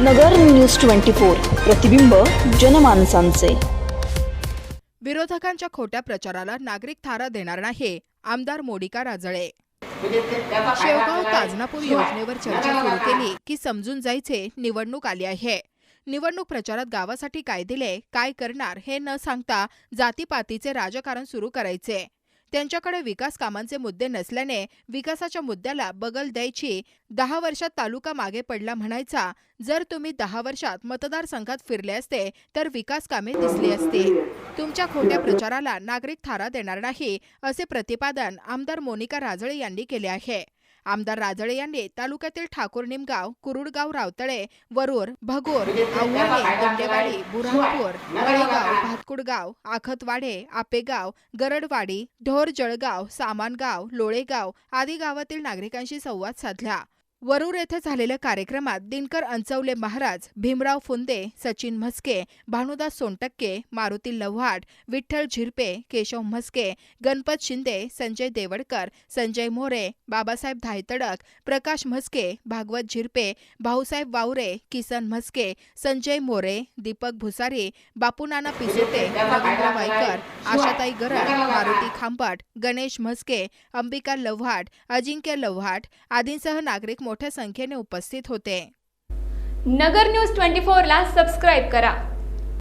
नगर news twenty four प्रतिबिंब जनमानसांचे. विरोधकांच्या खोट्या प्रचाराला नागरिक थारा देणार नाही आमदार मोडिका राजळे. शेवगाव शेवगाव ताजनापूर योजनेवर चर्चा सुरू केली की समजून जायचे निवडणूक आली आहे. निवडणूक प्रचारात गावासाठी काय दिले काय करणार हे न सांगता जातीपातीचे राजकारण सुरू करायचे. त्यांच्याकडे विकास कामांचे मुद्दे नसल्याने विकासाच्या मुद्द्याला बगल द्यायची दहा वर्षात तालुका मागे पडला म्हणायचा. जर तुम्ही दहा वर्षात मतदारसंघात फिरले असते तर विकास कामे दिसली असती. तुमच्या खोट्या प्रचाराला नागरिक थारा देणार नाही असे प्रतिपादन आमदार मोनिका राजळे यांनी केले आहे. आमदार राजळे यांनी तालुक्यातील ठाकूर निमगाव कुरुडगाव रावतळे वरूर भगोर आव्हाणे गंडेवाडी बुरहाणपूर तळेगाव भातकुडगाव आखतवाडे आपेगाव गरडवाडी ढोर जळगाव सामानगाव लोळेगाव आदी गावातील नागरिकांशी संवाद साधला. वरूर येथे झालेल्या कार्यक्रमात दिनकर अंचवले महाराज भीमराव फुंदे सचिन म्हस्के भानुदास सोनटक्के मारुती लव्हाट विठ्ठल झिरपे केशव म्हस्के गणपत शिंदे संजय देवडकर संजय मोरे बाबासाहेब धायतडक प्रकाश म्हस्के भागवत झिरपे भाऊसाहेब वावरे किसन म्हस्के संजय मोरे दीपक भुसारी बापूनाना पिसोटे रवींद्र वायकर आशाताई गरड मारुती खांबाट गणेश म्हस्के अंबिका लव्हाट अजिंक्य लव्हाट आदींसह नागरिक मोठ्या संख्येने उपस्थित होते. नगर न्यूज ट्वेंटी ला सबस्क्राईब करा.